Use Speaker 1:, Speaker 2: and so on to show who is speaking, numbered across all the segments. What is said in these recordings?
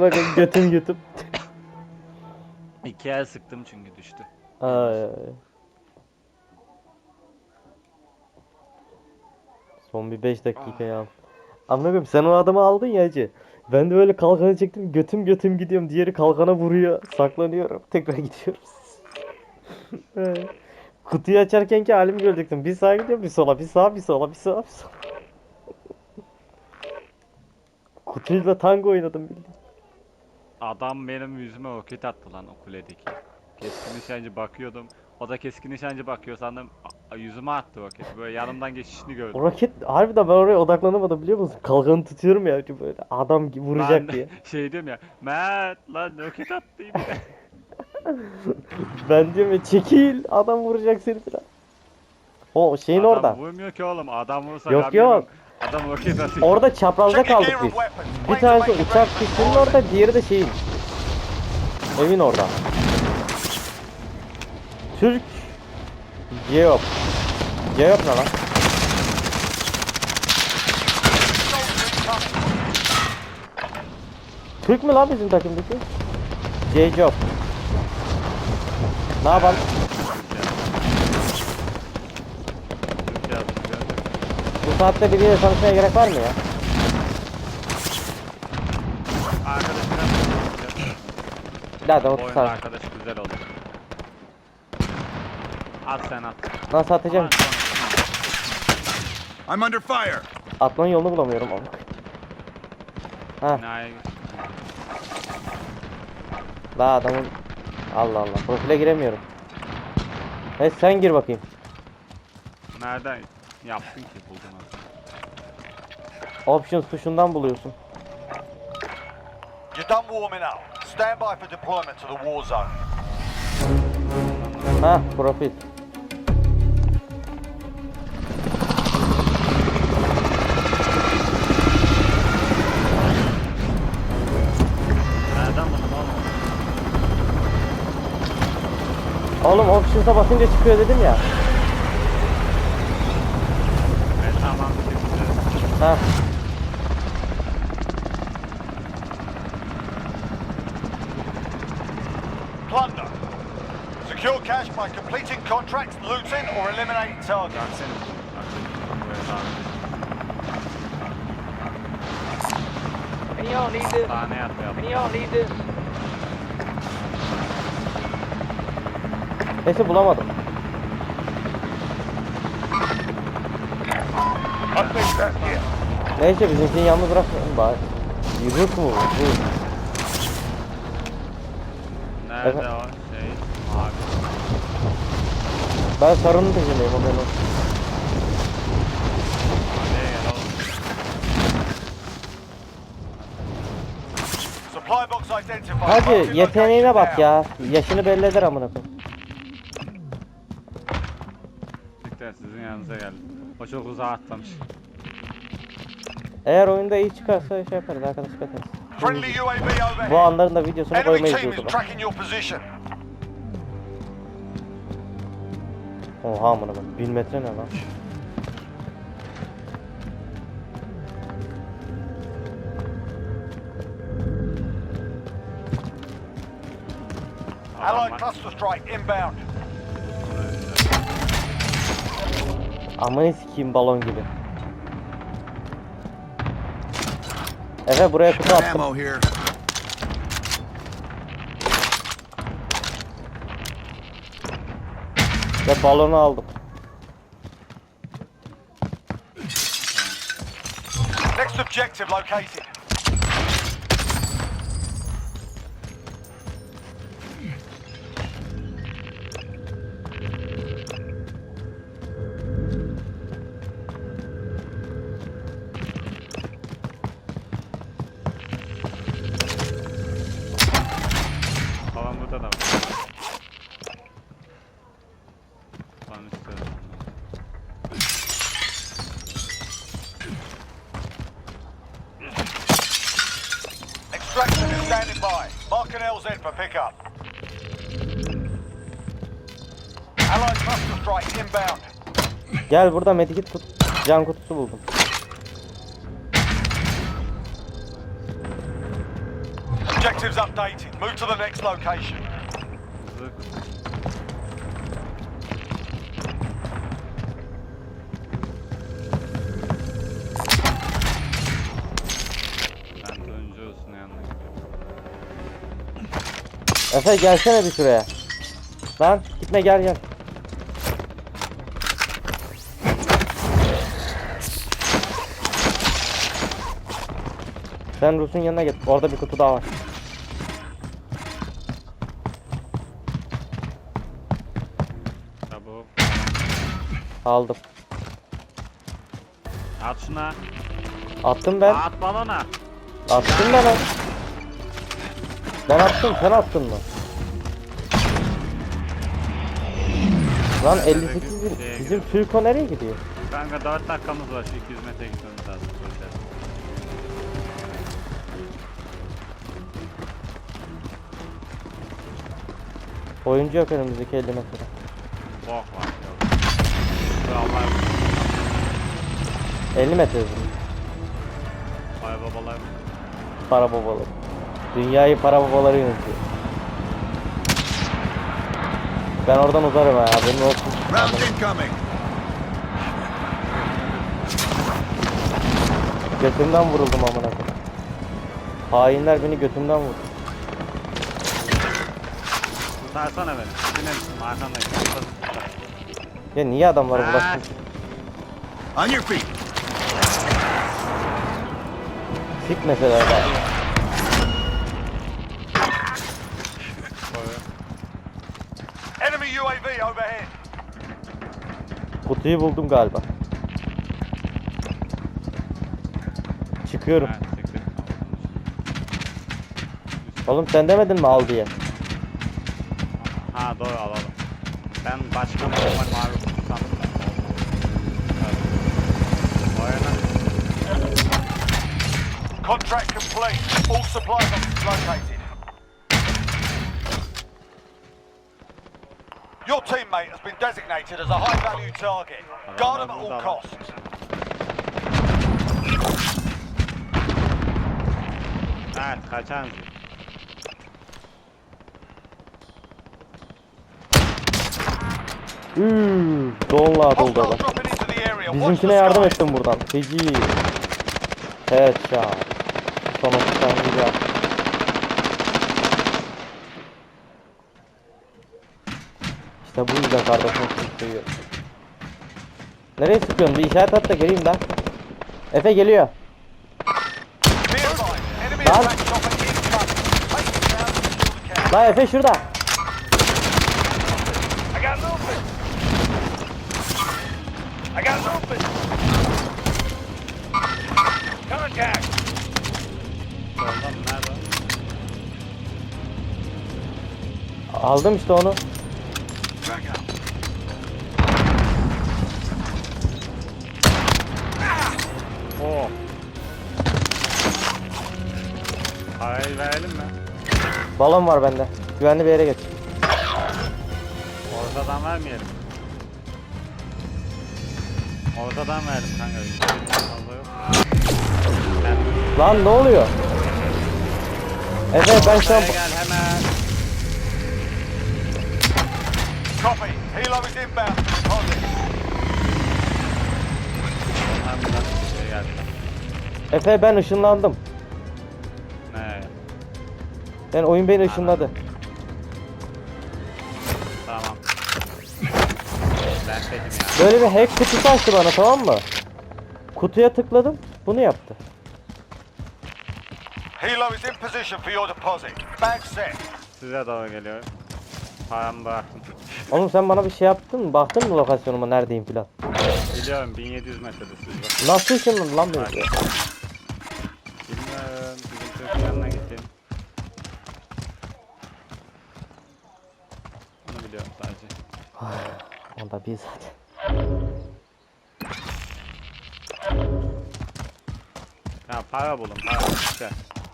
Speaker 1: Bakın götüm götüm.
Speaker 2: İki el sıktım çünkü düştü.
Speaker 1: Ay, ay. Son bir 5 dakika ya. Anlamıyorum sen o adamı aldın ya hacı. Ben de böyle kalkanı çektim götüm götüm gidiyorum. Diğeri kalkana vuruyor. Saklanıyorum. Tekrar gidiyoruz. Kutuyu açarken ki halimi görecektim. Bir sağa gidiyorum bir sola bir sağa bir sola bir sağa bir sola. Kutuyla tango oynadım bildiğin.
Speaker 2: Adam benim yüzüme roket attı lan o kuledeki. Keskin nişancı bakıyordum. O da keskin nişancı bakıyor sandım. A- yüzüme attı roket. Böyle yanımdan geçişini gördüm.
Speaker 1: O raket harbiden ben oraya odaklanamadım biliyor musun? Kalkanı tutuyorum ya böyle adam gibi vuracak
Speaker 2: Ben
Speaker 1: diye.
Speaker 2: şey diyorum ya. Mert lan roket attı yine.
Speaker 1: Ben diyorum ya çekil adam vuracak seni falan. O şeyin
Speaker 2: Adam
Speaker 1: orada.
Speaker 2: vurmuyor ki oğlum. Adam vursa
Speaker 1: Yok,
Speaker 2: kamyonum.
Speaker 1: yok.
Speaker 2: Adam roket atıyor.
Speaker 1: Orada çaprazda kaldık biz. Bir tanesi uçak pistinin orada, diğeri de şeyin. Evin orada. Türk Geop. Geop ne lan? Türk mü lan bizim takımdaki? J-Job. Ne yapalım? Saatte biriyle tanışmaya gerek var mı ya?
Speaker 2: Arkadaş biraz
Speaker 1: Zaten
Speaker 2: Bu
Speaker 1: 30
Speaker 2: oyunda
Speaker 1: saniye.
Speaker 2: arkadaş güzel oldu. At sen at.
Speaker 1: Nasıl atacağım?
Speaker 3: I'm under fire.
Speaker 1: Atmanın yolunu bulamıyorum ama. Ha,
Speaker 2: Binaya gir.
Speaker 1: la adamın... Allah Allah, profile giremiyorum. Evet sen gir bakayım.
Speaker 2: Nereden yaptın ki buldun aslında.
Speaker 1: Options tuşundan buluyorsun.
Speaker 3: You're done warming up. Stand by for deployment to the war zone.
Speaker 1: Ha, profil.
Speaker 2: Nereden buldun oğlum?
Speaker 1: Oğlum options'a basınca çıkıyor dedim ya. Ha.
Speaker 3: Plunder. Secure cash by completing contracts, looting, or eliminating targets.
Speaker 4: Any of y'all need this?
Speaker 2: Sahneye atlayalım.
Speaker 4: Any need this?
Speaker 1: Neyse bulamadım. Neyse bizimkini yalnız bırakmayalım bari. Yürük mu bu?
Speaker 2: Nerede
Speaker 1: Evet.
Speaker 2: o şey? Mavi.
Speaker 1: Ben sarının peşindeyim o benim.
Speaker 2: Maviye gel oğlum.
Speaker 3: Supply box identified.
Speaker 1: Hacı
Speaker 3: Marking
Speaker 1: yeteneğine
Speaker 3: location
Speaker 1: bak
Speaker 3: now.
Speaker 1: ya. Yaşını belli eder amına koyayım.
Speaker 2: Siktir sizin yanınıza geldim. O çok uzağa atlamış.
Speaker 1: Eğer oyunda iyi çıkarsa şey yaparız arkadaşlık atarız.
Speaker 3: Friendly UAV overhead.
Speaker 1: Bu anların da videosunu koymayız YouTube'a. Oha amına koyayım. 1000 metre ne lan?
Speaker 3: Allied cluster strike inbound.
Speaker 1: Amına sikeyim balon gibi. Efe buraya kutu attım.
Speaker 5: Ammo here.
Speaker 1: Ve balonu aldım.
Speaker 3: Next objective located. Extraction is standing by. Marking LZ for pickup. Allied cluster strike inbound.
Speaker 1: Gel burada medikit tut. Can kutusu buldum.
Speaker 3: Objectives updated. Move to the next location.
Speaker 1: Efe gelsene bir şuraya. Lan gitme gel gel. Sen Rus'un yanına git. Orada bir kutu daha var.
Speaker 2: Çabuk.
Speaker 1: Aldım.
Speaker 2: At şuna.
Speaker 1: Attım ben.
Speaker 2: At balona.
Speaker 1: Attım ben. Lan. Ben attım. Sen attın mı? Lan 58 bin. Bizim Türko nereye gidiyor?
Speaker 2: Kanka 4 dakikamız var. Şu 200 metre gitmemiz lazım.
Speaker 1: Oyuncu yok önümüzdeki 50 metrede.
Speaker 2: Bok var. Allah
Speaker 1: 50 metre hızlı.
Speaker 2: Ay babalar.
Speaker 1: Para babaları. Dünyayı para babaları yönetiyor. Ben oradan uzarım ha. Benim olsun.
Speaker 5: Round incoming.
Speaker 1: Götümden vuruldum amına koyayım. Hainler beni götümden vurdu.
Speaker 2: Kurtarsana beni. Dinlemişsin arkandayım.
Speaker 1: Ya niye adamlara
Speaker 2: Ha.
Speaker 1: bulaştın?
Speaker 5: On your feet.
Speaker 1: Sik mesela da.
Speaker 2: Koy.
Speaker 3: Enemy UAV overhead.
Speaker 1: Kutuyu buldum galiba. Çıkıyorum.
Speaker 2: Ha.
Speaker 1: Oğlum sen demedin mi al diye?
Speaker 2: Ha doğru alalım. Ben başka bir normal mavi kutu sandım ben. Evet. Oyna.
Speaker 3: Contract complete. All supply boxes located. Your teammate has been designated as a high value target. Guard them at all costs.
Speaker 2: Evet kaçar mısın?
Speaker 1: Üüüü. Donla doldu adam. Bizimkine yardım ettim buradan. Feci. Headshot. Son otuzdan gidiyor. İşte bu yüzden kardeşim seviyorum. Nereye sıkıyorsun? Bir işaret at da geleyim ben. Efe geliyor.
Speaker 3: Enemy
Speaker 1: Lan.
Speaker 3: attack chopper incoming. Take it
Speaker 2: Parayı verelim mi?
Speaker 1: Balon var bende. Güvenli bir yere geç.
Speaker 2: Ortadan vermeyelim. Ortadan verelim kanka. Yüzde fazla yok. Sen
Speaker 1: Lan ne oluyor? Efe ben şu an...
Speaker 2: ortaya gel hemen.
Speaker 3: Copy. Helo is inbound.
Speaker 2: Şey geldi.
Speaker 1: Efe ben ışınlandım. Yani oyun beni ışınladı.
Speaker 2: Tamam. Ben tekim ya.
Speaker 1: Böyle bir hack kutusu açtı bana tamam mı? Kutuya tıkladım. Bunu yaptı.
Speaker 3: Helo is in position for your deposit. Bag set.
Speaker 2: Size doğru geliyor. Paramı bıraktım.
Speaker 1: Oğlum sen bana bir şey yaptın mı? Baktın mı lokasyonuma neredeyim filan?
Speaker 2: Biliyorum 1700 metrede siz
Speaker 1: Nasıl ışınladın lan beni? Onda bir zaten.
Speaker 2: Ya para bulun para. İşte.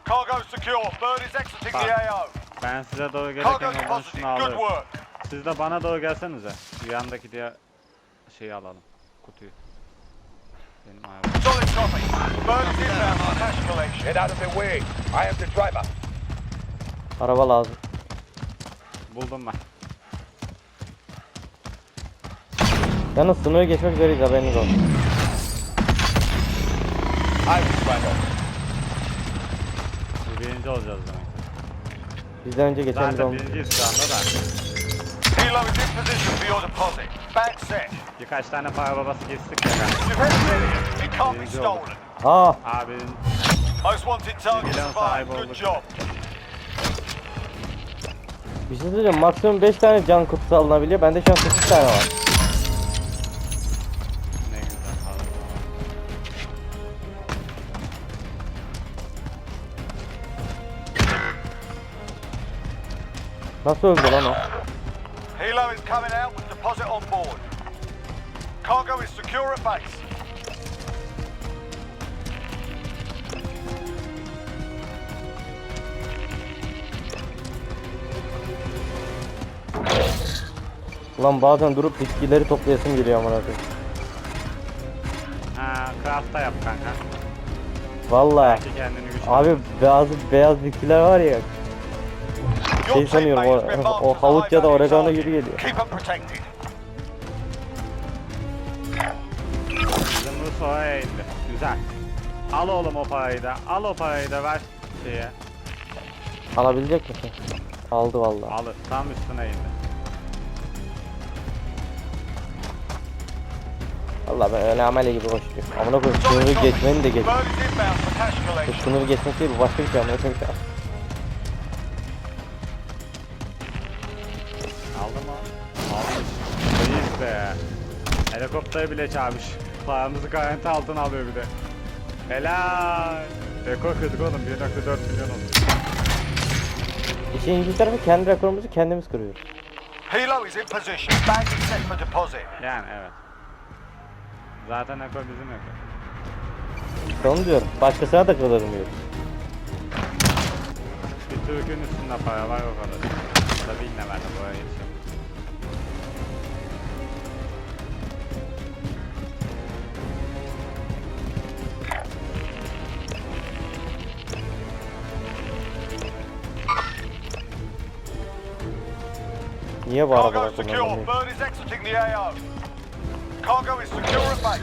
Speaker 3: Cargo secure. Bird is exiting the. AO.
Speaker 2: Ben size doğru
Speaker 3: Cargo
Speaker 2: gelirken oradan
Speaker 3: deposited.
Speaker 2: şunu
Speaker 3: Good
Speaker 2: alıyorum.
Speaker 3: work.
Speaker 2: Siz de bana doğru gelsenize. Şu yandaki diğer şeyi alalım. Kutuyu. Benim araba.
Speaker 3: Solid copy. Bird is inbound for cash collection.
Speaker 6: Get out of the way. I am the driver.
Speaker 1: Araba lazım.
Speaker 2: Buldum ben.
Speaker 1: Yalnız sınırı geçmek üzereyiz haberiniz olsun.
Speaker 2: Birinci olacağız demek.
Speaker 1: Bizden önce geçen biz
Speaker 2: Zaten
Speaker 1: olmuş.
Speaker 2: birinciyiz şu anda da.
Speaker 3: İs in position for your deposit. Back set.
Speaker 2: Birkaç tane para babası kestik ya.
Speaker 3: You've hit civilian. It can't be
Speaker 2: Birinci olduk.
Speaker 3: stolen.
Speaker 1: Aa
Speaker 2: Abi
Speaker 3: Most wanted target
Speaker 2: Civilian
Speaker 3: survived.
Speaker 2: sahibi
Speaker 3: Good
Speaker 2: olduk.
Speaker 3: job.
Speaker 1: bir şey söyleyeceğim. Maksimum 5 tane can kutusu alınabiliyor. Bende şu an 8 tane var. Nasıl öldü lan o?
Speaker 3: Helo is coming out with deposit on board. Cargo is secure at base.
Speaker 1: Ulan bazen durup bitkileri toplayasım geliyor amına koyayım.
Speaker 2: Ha, craft'ta yap kanka.
Speaker 1: Vallahi.
Speaker 2: Belki kendini güçlü.
Speaker 1: Abi beyaz beyaz bitkiler var ya. Şey sanıyorum o, o havuç ya da oregano gibi geliyor.
Speaker 2: Bu soğaya indi. Güzel. Al oğlum o parayı da. Al o parayı da ver şeye.
Speaker 1: Alabilecek misin? Aldı vallahi.
Speaker 2: Alır. Tam üstüne indi.
Speaker 1: Vallahi ben öyle amele gibi koşuyorum. Amına koyayım sınırı
Speaker 3: copy.
Speaker 1: geçmeni de geç. Bu sınırı geçmek değil bu başka bir şey amına koyayım.
Speaker 2: İşte. Helikopter bile çağırmış. Paramızı garanti altına alıyor bir de. Helal. Rekor kırdık oğlum. 1.4 milyon oldu.
Speaker 1: İşin ilginç tarafı kendi rekorumuzu kendimiz kırıyoruz.
Speaker 3: Helo is in position. Bag is set for deposit.
Speaker 2: Yani evet. Zaten rekor bizim rekor.
Speaker 1: İşte onu diyorum. Başkasına da kırdırmıyoruz.
Speaker 2: Bir Türk'ün üstünde para var o kadar. Tabii yine ben de buraya geçiyorum.
Speaker 1: Niye bu
Speaker 3: Cargo
Speaker 1: arabalar
Speaker 3: is secure.
Speaker 1: kullanılmıyor?
Speaker 3: Bird is exiting the AO. Cargo is secure at base.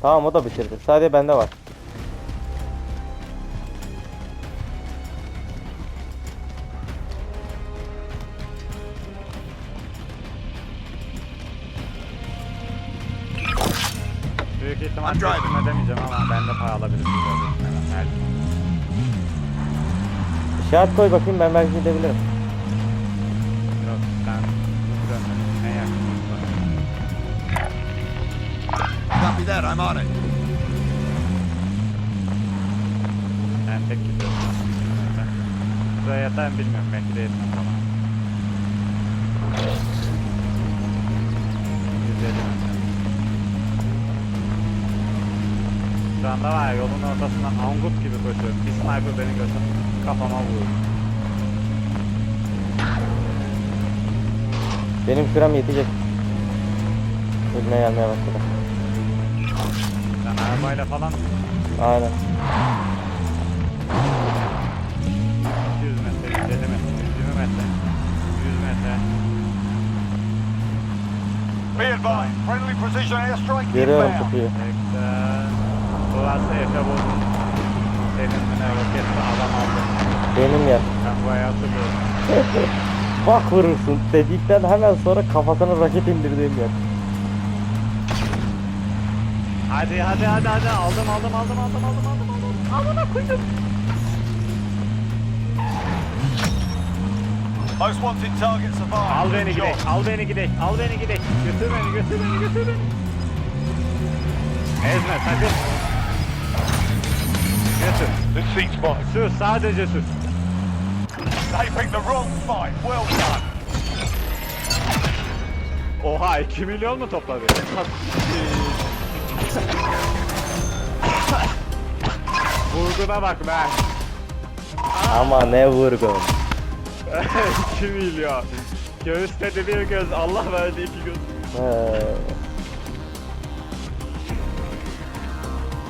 Speaker 1: Tamam o da bitirdi. Sadece bende var.
Speaker 2: Büyük ihtimal teslim edemeyeceğim ama ben de para alabilirim.
Speaker 1: İşaret koy bakayım ben belki gidebilirim.
Speaker 2: Yok ben
Speaker 5: Copy that. I'm on it.
Speaker 2: Ben tek gidiyorum. Neyse. Buraya yeter mi bilmiyorum. Belki de. 150 metre. Şu anda var ya yolun ortasından angut gibi koşuyorum. Bir sniper beni götür kafama vurur.
Speaker 1: Benim sürem yetecek. Önüne gelmeye başladı.
Speaker 2: Sen arabayla falan mı?
Speaker 1: Aynen.
Speaker 2: 200 metre, 150 metre, 120 metre, 100 metre.
Speaker 3: Be advised, friendly precision airstrike
Speaker 1: Görüyorum kutuyu.
Speaker 2: Burası Efe buldum. Senin yine roketli adam aldım.
Speaker 1: Benim yer.
Speaker 2: Ben buraya hatırlıyorum.
Speaker 1: Bak vurursun dedikten hemen sonra kafasına raket indirdiğim yer.
Speaker 2: Hadi hadi hadi hadi aldım aldım aldım aldım aldım aldım aldım. Amına koydum.
Speaker 3: Most wanted target survived.
Speaker 2: Al beni gidek, al beni gidek, al beni gidek. Götür beni, götür beni, götür beni. Ezme sakın. Götür.
Speaker 3: This seat's mine.
Speaker 2: Sür, sadece sür.
Speaker 3: They picked the wrong fight. Well done.
Speaker 2: Oha 2 milyon mu topladı? Vurguna bak be.
Speaker 1: Ama ne vurgun.
Speaker 2: 2 milyon. Göğüste de bir göz, Allah verdi iki göz.
Speaker 1: He.